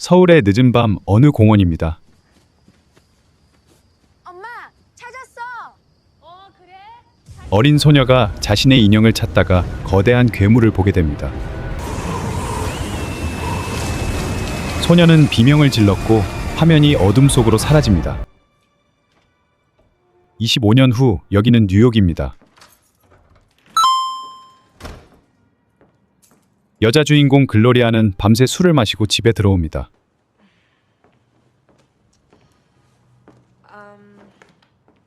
서울의 늦은 밤 어느 공원입니다. 엄마 찾았어. 어 그래? 어린 소녀가 자신의 인형을 찾다가 거대한 괴물을 보게 됩니다. 소녀는 비명을 질렀고 화면이 어둠 속으로 사라집니다. 25년 후 여기는 뉴욕입니다. 여자 주인공 글로리아는 밤새 술을 마시고 집에 들어옵니다.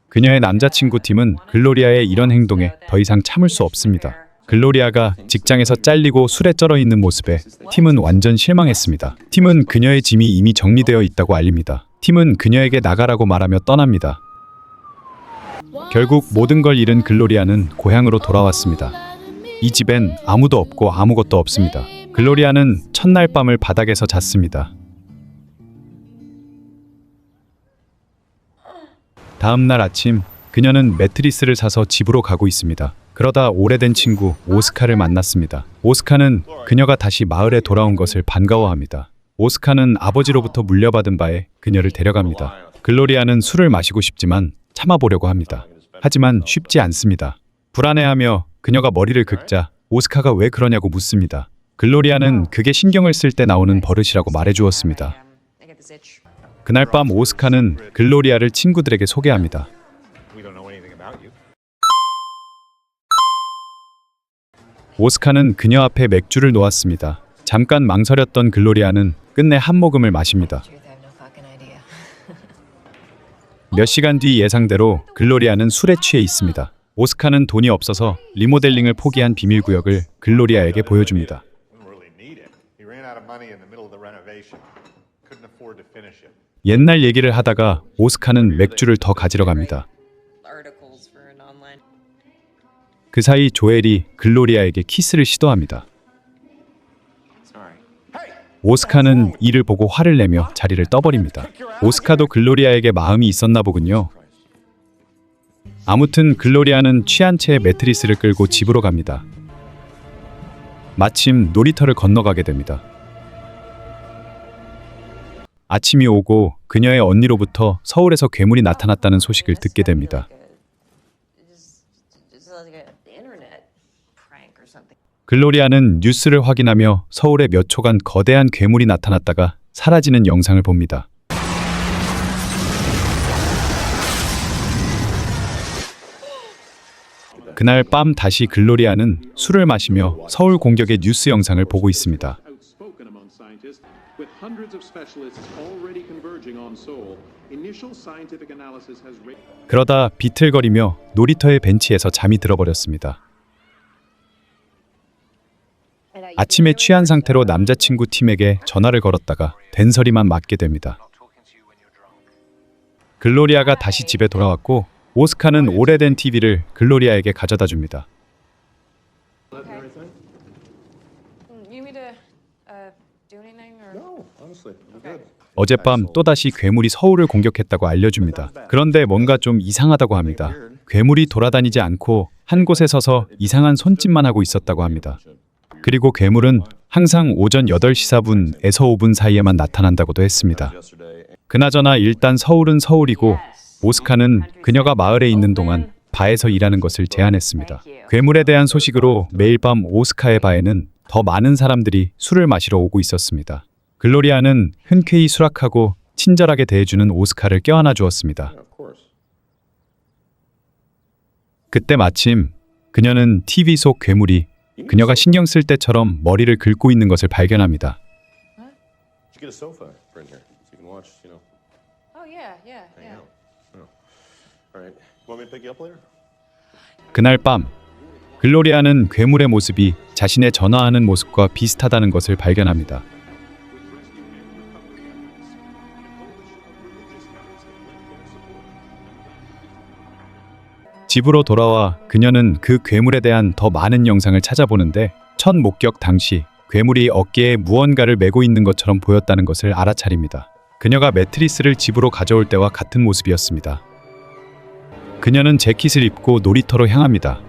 그녀의 남자친구 팀은 글로리아의 이런 행동에 더 이상 참을 수 없습니다. 글로리아가 직장에서 잘리고 술에 쩔어 있는 모습에 팀은 완전 실망했습니다. 팀은 그녀의 짐이 이미 정리되어 있다고 알립니다. 팀은 그녀에게 나가라고 말하며 떠납니다. 결국 모든 걸 잃은 글로리아는 고향으로 돌아왔습니다. 이 집엔 아무도 없고 아무것도 없습니다. 글로리아는 첫날 밤을 바닥에서 잤습니다. 다음 날 아침 그녀는 매트리스를 사서 집으로 가고 있습니다. 그러다 오래된 친구 오스카를 만났습니다. 오스카는 그녀가 다시 마을에 돌아온 것을 반가워합니다. 오스카는 아버지로부터 물려받은 바에 그녀를 데려갑니다. 글로리아는 술을 마시고 싶지만 참아보려고 합니다. 하지만 쉽지 않습니다. 불안해하며 그녀가 머리를 긁자 오스카가 왜 그러냐고 묻습니다. 글로리아는 그게 신경을 쓸 때 나오는 버릇이라고 말해주었습니다. 그날 밤 오스카는 글로리아를 친구들에게 소개합니다. We don't know anything about you. 오스카는 그녀 앞에 맥주를 놓았습니다. 잠깐 망설였던 글로리아는 끝내 한 모금을 마십니다. 몇 시간 뒤 예상대로 글로리아는 술에 취해 있습니다. 오스카는 돈이 없어서 리모델링을 포기한 비밀 구역을 글로리아에게 보여줍니다. 옛날 얘기를 하다가 오스카는 맥주를 더 가지러 갑니다. 그 사이 조엘이 글로리아에게 키스를 시도합니다. 오스카는 이를 보고 화를 내며 자리를 떠버립니다. 오스카도 글로리아에게 마음이 있었나 보군요. 아무튼 글로리아는 취한 채 매트리스를 끌고 집으로 갑니다. 마침 놀이터를 건너가게 됩니다. 아침이 오고 그녀의 언니로부터 서울에서 괴물이 나타났다는 소식을 듣게 됩니다. 글로리아는 뉴스를 확인하며 서울에 몇 초간 거대한 괴물이 나타났다가 사라지는 영상을 봅니다. 그날 밤 다시 글로리아는 술을 마시며 서울 공격의 뉴스 영상을 보고 있습니다. 그러다 비틀거리며 놀이터의 벤치에서 잠이 들어버렸습니다. 아침에 취한 상태로 남자친구 팀에게 전화를 걸었다가 된소리만 맞게 됩니다. 글로리아가 다시 집에 돌아왔고 오스카는 오래된 TV를 글로리아에게 가져다 줍니다. 어젯밤 또다시 괴물이 서울을 공격했다고 알려줍니다. 그런데 뭔가 좀 이상하다고 합니다. 괴물이 돌아다니지 않고 한 곳에 서서 이상한 손짓만 하고 있었다고 합니다. 그리고 괴물은 항상 오전 8시 4분에서 5분 사이에만 나타난다고도 했습니다. 그나저나 일단 서울은 서울이고 오스카는 그녀가 마을에 있는 동안 바에서 일하는 것을 제안했습니다. 괴물에 대한 소식으로 매일 밤 오스카의 바에는 더 많은 사람들이 술을 마시러 오고 있었습니다. 글로리아는 흔쾌히 수락하고 친절하게 대해주는 오스카를 껴안아 주었습니다. Of course. 그때 마침 그녀는 TV 속 괴물이 그녀가 신경 쓸 때처럼 머리를 긁고 있는 것을 발견합니다. 그날 밤 글로리아는 괴물의 모습이 자신의 전화하는 모습과 비슷하다는 것을 발견합니다. 집으로 돌아와 그녀는 그 괴물에 대한 더 많은 영상을 찾아보는데 첫 목격 당시 괴물이 어깨에 무언가를 메고 있는 것처럼 보였다는 것을 알아차립니다. 그녀가 매트리스를 집으로 가져올 때와 같은 모습이었습니다. 그녀는 재킷을 입고 놀이터로 향합니다.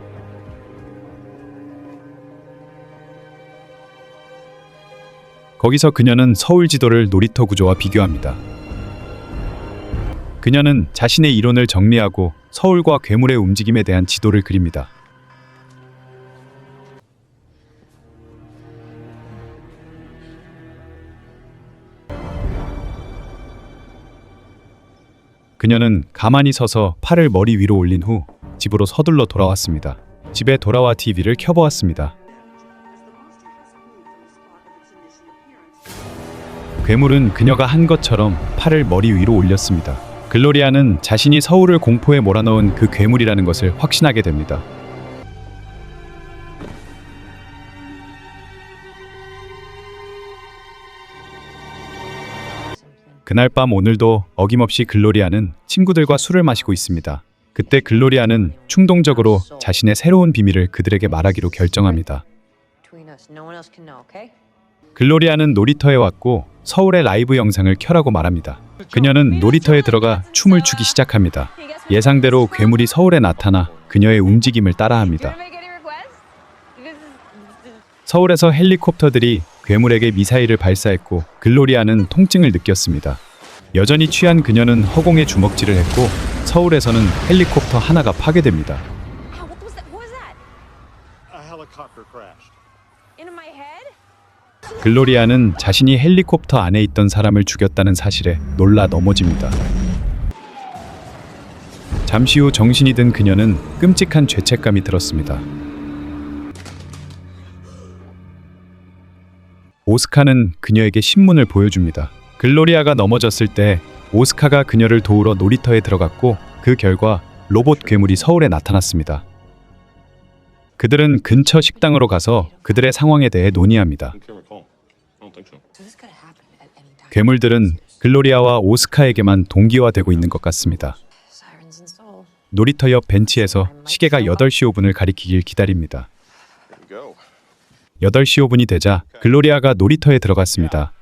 거기서 그녀는 서울 지도를 놀이터 구조와 비교합니다. 그녀는 자신의 이론을 정리하고 서울과 괴물의 움직임에 대한 지도를 그립니다. 그녀는 가만히 서서 팔을 머리 위로 올린 후 집으로 서둘러 돌아왔습니다. 집에 돌아와 TV를 켜보았습니다. 괴물은 그녀가 한 것처럼 팔을 머리 위로 올렸습니다. 글로리아는 자신이 서울을 공포에 몰아넣은 그 괴물이라는 것을 확신하게 됩니다. 그날 밤 오늘도 어김없이 글로리아는 친구들과 술을 마시고 있습니다. 그때 글로리아는 충동적으로 자신의 새로운 비밀을 그들에게 말하기로 결정합니다. 글로리아는 놀이터에 왔고 서울의 라이브 영상을 켜라고 말합니다. 그녀는 놀이터에 들어가 춤을 추기 시작합니다. 예상대로 괴물이 서울에 나타나 그녀의 움직임을 따라합니다. 서울에서 헬리콥터들이 괴물에게 미사일을 발사했고 글로리아는 통증을 느꼈습니다. 여전히 취한 그녀는 허공에 주먹질을 했고 서울에서는 헬리콥터 하나가 파괴됩니다. 글로리아는 자신이 헬리콥터 안에 있던 사람을 죽였다는 사실에 놀라 넘어집니다. 잠시 후 정신이 든 그녀는 끔찍한 죄책감이 들었습니다. 오스카는 그녀에게 신문을 보여줍니다. 글로리아가 넘어졌을 때 오스카가 그녀를 도우러 놀이터에 들어갔고 그 결과 로봇 괴물이 서울에 나타났습니다. 그들은 근처 식당으로 가서 그들의 상황에 대해 논의합니다. 괴물들은 글로리아와 오스카에게만 동기화되고 있는 것 같습니다. 놀이터 옆 벤치에서 시계가 8시 5분을 가리키길 기다립니다. Here we go. 8시 5분이 되자 글로리아가 놀이터에 들어갔습니다.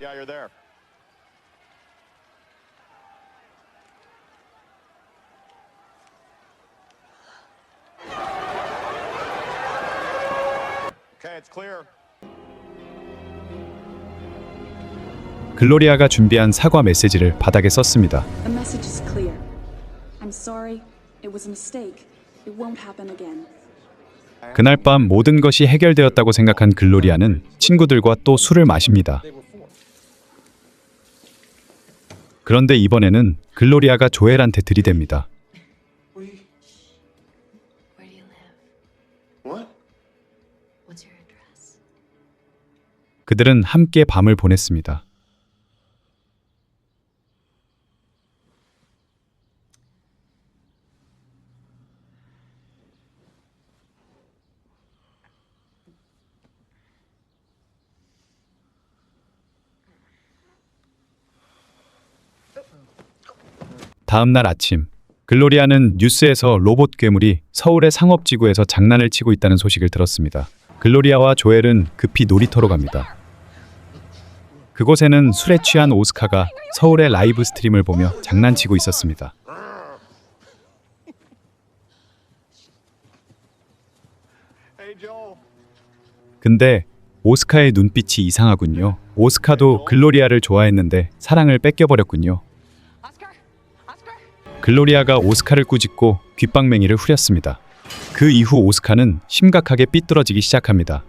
글로리아가 준비한 사과 메시지를 바닥에 썼습니다. The message is clear. I'm sorry. It was a mistake. It won't happen again. 그날 밤 모든 것이 해결되었다고 생각한 글로리아는 친구들과 또 술을 마십니다. 그런데 이번에는 글로리아가 조엘한테 들이댑니다. 그들은 함께 밤을 보냈습니다. 다음 날 아침 글로리아는 뉴스에서 로봇 괴물이 서울의 상업지구에서 장난을 치고 있다는 소식을 들었습니다. 글로리아와 조엘은 급히 놀이터로 갑니다. 그곳에는 술에 취한 오스카가 서울의 라이브 스트림을 보며 장난치고 있었습니다. 근데 오스카의 눈빛이 이상하군요. 오스카도 글로리아를 좋아했는데 사랑을 뺏겨버렸군요. 글로리아가 오스카를 꾸짖고 귓방맹이를 후렸습니다. 그 이후 오스카는 심각하게 삐뚤어지기 시작합니다.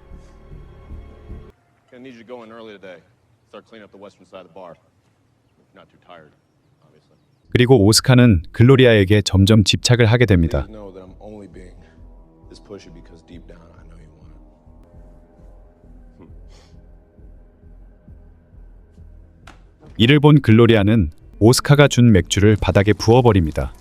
그리고 오스카는 글로리아에게 점점 집착을 하게 됩니다. 이를 본 글로리아는 오스카가 준 맥주를 바닥에 부어버립니다.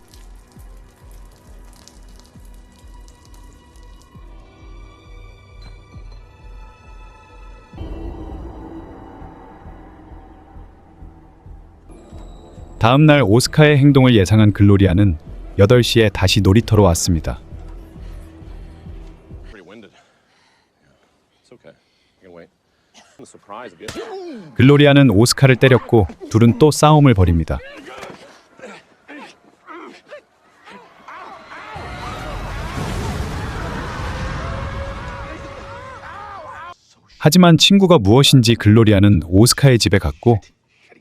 다음 날 오스카의 행동을 예상한 글로리아는 8시에 다시 놀이터로 왔습니다. 글로리아는 오스카를 때렸고 둘은 또 싸움을 벌입니다. 하지만 친구가 무엇인지 글로리아는 오스카의 집에 갔고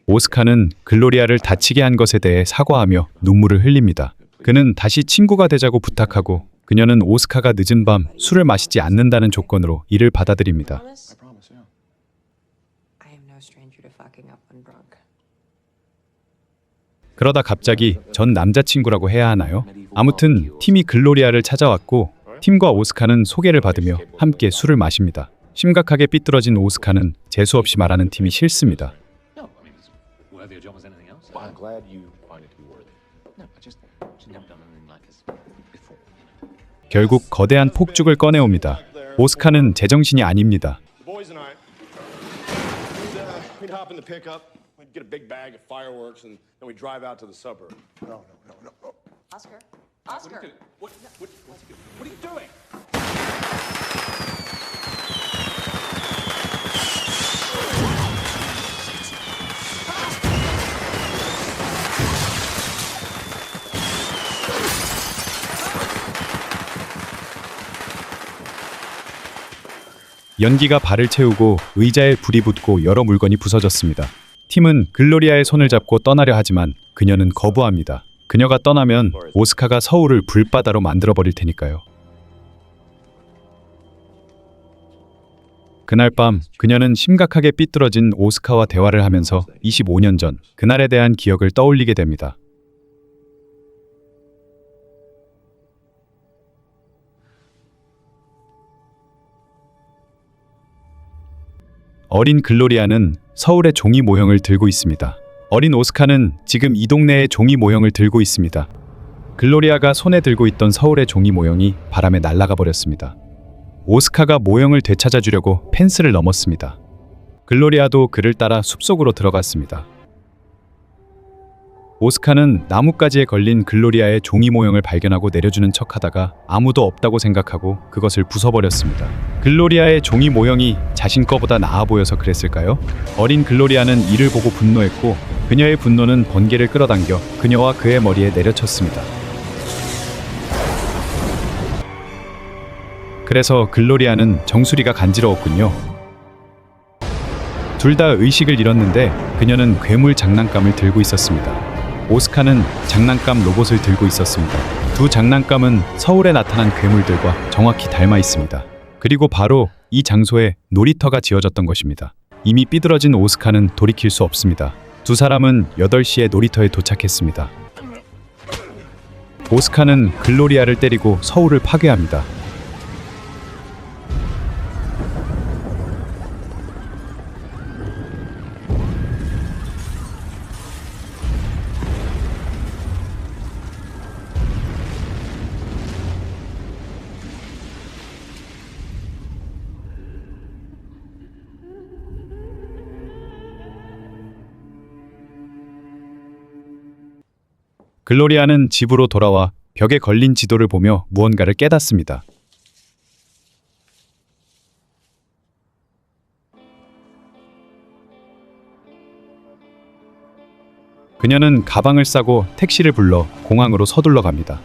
오스카는 글로리아를 다치게 한 것에 대해 사과하며 눈물을 흘립니다. 그는 다시 친구가 되자고 부탁하고 그녀는 오스카가 늦은 밤 술을 마시지 않는다는 조건으로 이를 받아들입니다. 그러다 갑자기 전 남자친구라고 해야 하나요? 아무튼 팀이 글로리아를 찾아왔고 팀과 오스카는 소개를 받으며 함께 술을 마십니다. 심각하게 삐뚤어진 오스카는 재수없이 말하는 팀이 싫습니다. 결국 거대한 폭죽을 꺼내옵니다. 오스카는 제정신이 아닙니다. In the pickup, we'd get a big bag of fireworks, and then we'd drive out to the suburb. No, no, no, no. no. Oscar? Oscar? What, what, what's he doing? What are you doing? 연기가 발을 채우고 의자에 불이 붙고 여러 물건이 부서졌습니다. 팀은 글로리아의 손을 잡고 떠나려 하지만 그녀는 거부합니다. 그녀가 떠나면 오스카가 서울을 불바다로 만들어 버릴 테니까요. 그날 밤 그녀는 심각하게 삐뚤어진 오스카와 대화를 하면서 25년 전 그날에 대한 기억을 떠올리게 됩니다. 어린 글로리아는 서울의 종이 모형을 들고 있습니다. 어린 오스카는 지금 이 동네의 종이 모형을 들고 있습니다. 글로리아가 손에 들고 있던 서울의 종이 모형이 바람에 날아가 버렸습니다. 오스카가 모형을 되찾아 주려고 펜스를 넘었습니다. 글로리아도 그를 따라 숲속으로 들어갔습니다. 오스카는 나뭇가지에 걸린 글로리아의 종이 모형을 발견하고 내려주는 척하다가 아무도 없다고 생각하고 그것을 부숴버렸습니다. 글로리아의 종이 모형이 자신 거보다 나아 보여서 그랬을까요? 어린 글로리아는 이를 보고 분노했고 그녀의 분노는 번개를 끌어당겨 그녀와 그의 머리에 내려쳤습니다. 그래서 글로리아는 정수리가 간지러웠군요. 둘 다 의식을 잃었는데 그녀는 괴물 장난감을 들고 있었습니다. 오스카는 장난감 로봇을 들고 있었습니다. 두 장난감은 서울에 나타난 괴물들과 정확히 닮아 있습니다. 그리고 바로 이 장소에 놀이터가 지어졌던 것입니다. 이미 삐뚤어진 오스카는 돌이킬 수 없습니다. 두 사람은 8시에 놀이터에 도착했습니다. 오스카는 글로리아를 때리고 서울을 파괴합니다. 글로리아는 집으로 돌아와 벽에 걸린 지도를 보며 무언가를 깨닫습니다. 그녀는 가방을 싸고 택시를 불러 공항으로 서둘러 갑니다.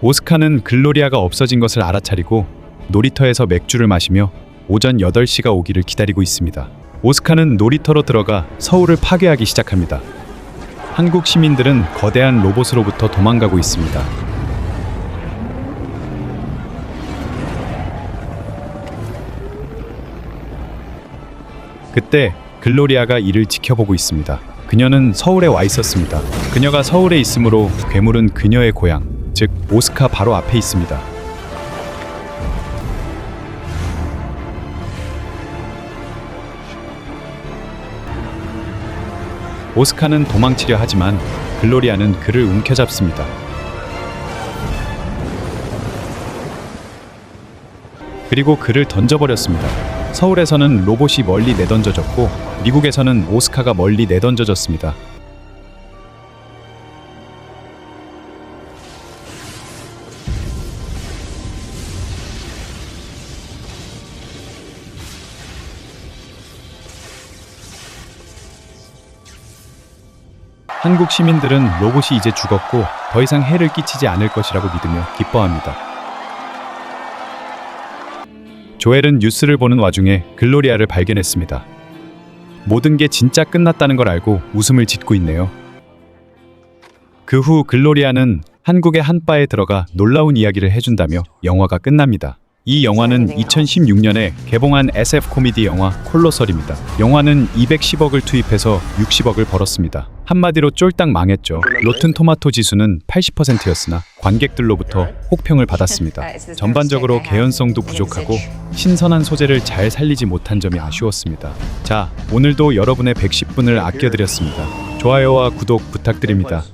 오스카는 글로리아가 없어진 것을 알아차리고 놀이터에서 맥주를 마시며 오전 8시가 오기를 기다리고 있습니다. 오스카는 놀이터로 들어가 서울을 파괴하기 시작합니다. 한국 시민들은 거대한 로봇으로부터 도망가고 있습니다. 그때 글로리아가 이를 지켜보고 있습니다. 그녀는 서울에 와 있었습니다. 그녀가 서울에 있으므로 괴물은 그녀의 고향, 즉 오스카 바로 앞에 있습니다. 오스카는 도망치려 하지만 글로리아는 그를 움켜잡습니다. 그리고 그를 던져버렸습니다. 서울에서는 로봇이 멀리 내던져졌고 미국에서는 오스카가 멀리 내던져졌습니다. 한국 시민들은 로봇이 이제 죽었고 더 이상 해를 끼치지 않을 것이라고 믿으며 기뻐합니다. 조엘은 뉴스를 보는 와중에 글로리아를 발견했습니다. 모든 게 진짜 끝났다는 걸 알고 웃음을 짓고 있네요. 그 후 글로리아는 한국의 한 바에 들어가 놀라운 이야기를 해준다며 영화가 끝납니다. 이 영화는 2016년에 개봉한 SF 코미디 영화 콜로설입니다. 영화는 210억을 투입해서 60억을 벌었습니다. 한마디로 쫄딱 망했죠. 로튼 토마토 지수는 80%였으나 관객들로부터 혹평을 받았습니다. 전반적으로 개연성도 부족하고 신선한 소재를 잘 살리지 못한 점이 아쉬웠습니다. 자, 오늘도 여러분의 110분을 아껴드렸습니다. 좋아요와 구독 부탁드립니다.